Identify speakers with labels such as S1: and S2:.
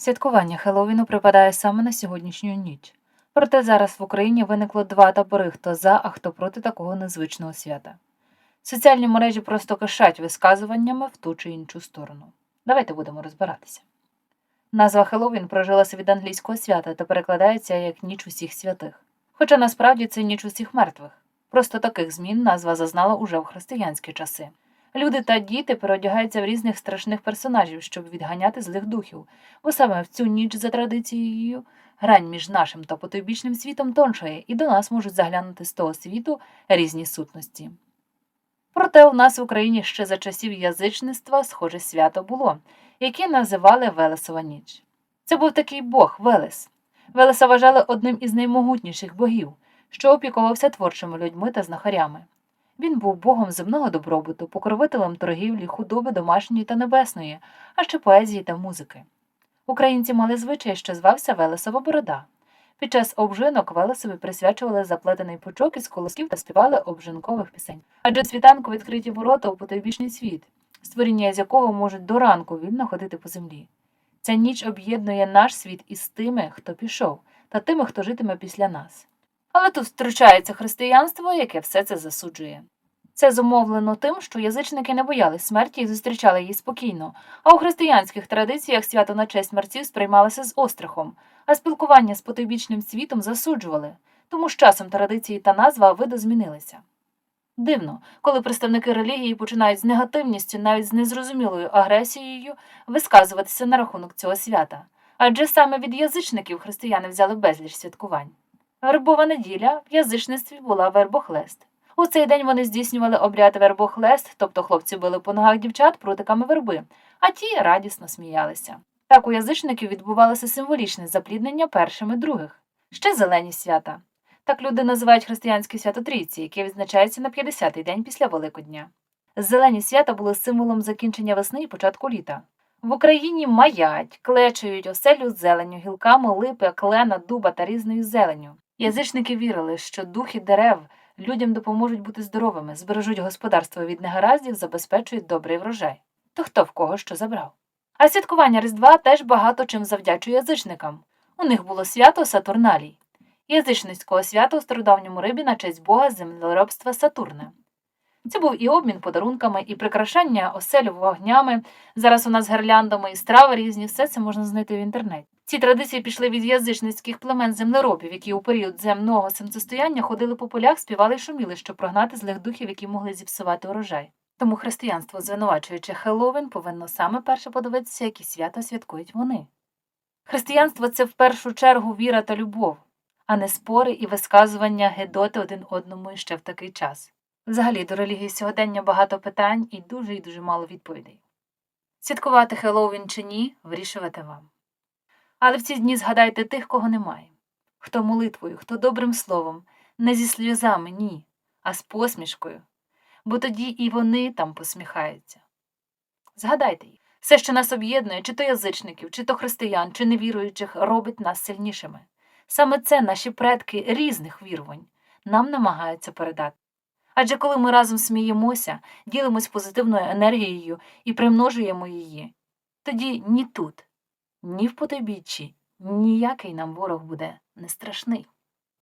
S1: Святкування Хеллоуіну припадає саме на сьогоднішню ніч. Проте зараз в Україні виникло два табори, хто за, а хто проти такого незвичного свята. Соціальні мережі просто кишать висказуваннями в ту чи іншу сторону. Давайте будемо розбиратися. Назва Хеллоуін прожилася від англійського свята та перекладається як ніч усіх святих. Хоча насправді це ніч усіх мертвих. Просто таких змін назва зазнала уже в християнські часи. Люди та діти переодягаються в різних страшних персонажів, щоб відганяти злих духів, бо саме в цю ніч за традицією грань між нашим та потойбічним світом тоншає, і до нас можуть заглянути з того світу різні сутності. Проте у нас в Україні ще за часів язичництва схоже свято було, яке називали Велесова ніч. Це був такий бог Велес. Велеса вважали одним із наймогутніших богів, що опікувався творчими людьми та знахарями. Він був богом земного добробуту, покровителем торгівлі, худоби домашньої та небесної, а ще поезії та музики. Українці мали звичай, що звався Велесова борода. Під час обжинок Велесові присвячували заплетений пучок із колосків та співали обжинкових пісень. Адже світанку відкриті ворота у потойбічний світ, створіння з якого можуть до ранку вільно ходити по землі. Ця ніч об'єднує наш світ із тими, хто пішов, та тими, хто житиме після нас. Але тут втручається християнство, яке все це засуджує. Це зумовлено тим, що язичники не боялись смерті і зустрічали її спокійно, а у християнських традиціях свято на честь мерців сприймалося з острахом, а спілкування з потойбічним світом засуджували, тому з часом традиції та назва видозмінилися. Дивно, коли представники релігії починають з негативністю, навіть з незрозумілою агресією, висказуватися на рахунок цього свята, адже саме від язичників християни взяли безліч святкувань. Вербова неділя в язичництві була вербохлест. У цей день вони здійснювали обряд вербохлест, тобто хлопці били по ногах дівчат прутиками верби, а ті радісно сміялися. Так у язичників відбувалося символічне запліднення першими других, ще зелені свята. Так люди називають християнське свято Трійці, яке відзначається на 50-й день після Великодня. Зелені свята були символом закінчення весни і початку літа. В Україні маять, клечують оселю зеленю, гілками липи, клена, дуба та різною зеленю. Язичники вірили, що духи дерев людям допоможуть бути здоровими, збережуть господарство від негараздів, забезпечують добрий врожай. То хто в кого що забрав? А святкування Різдва теж багато чим завдячує язичникам. У них було свято Сатурналій, язичницького свята у стародавньому рибі на честь бога землеробства Сатурна. Це був і обмін подарунками, і прикрашання оселю вогнями. Зараз у нас гирляндами і страви різні, все це можна знайти в інтернеті. Ці традиції пішли від язичницьких племен землеробів, які у період земного сонцестояння ходили по полях, співали й шуміли, щоб прогнати злих духів, які могли зіпсувати урожай. Тому християнство, звинувачуючи Хеллоуін, повинно саме перше подивитися, які свята святкують вони. Християнство це в першу чергу віра та любов, а не спори і висказування гедоти один одному ще в такий час. Взагалі до релігії сьогодення багато питань і дуже і дуже мало відповідей. Святкувати Хеллоуін чи ні, вирішувати вам. Але в ці дні згадайте тих, кого немає. Хто молитвою, хто добрим словом, не зі сльозами, ні, а з посмішкою, бо тоді і вони там посміхаються. Згадайте їх. Все, що нас об'єднує, чи то язичників, чи то християн, чи невіруючих, робить нас сильнішими. Саме це наші предки різних вірувань нам намагаються передати. Адже коли ми разом сміємося, ділимось позитивною енергією і примножуємо її, тоді ні тут, ні в потойбіччі ніякий нам ворог буде не страшний.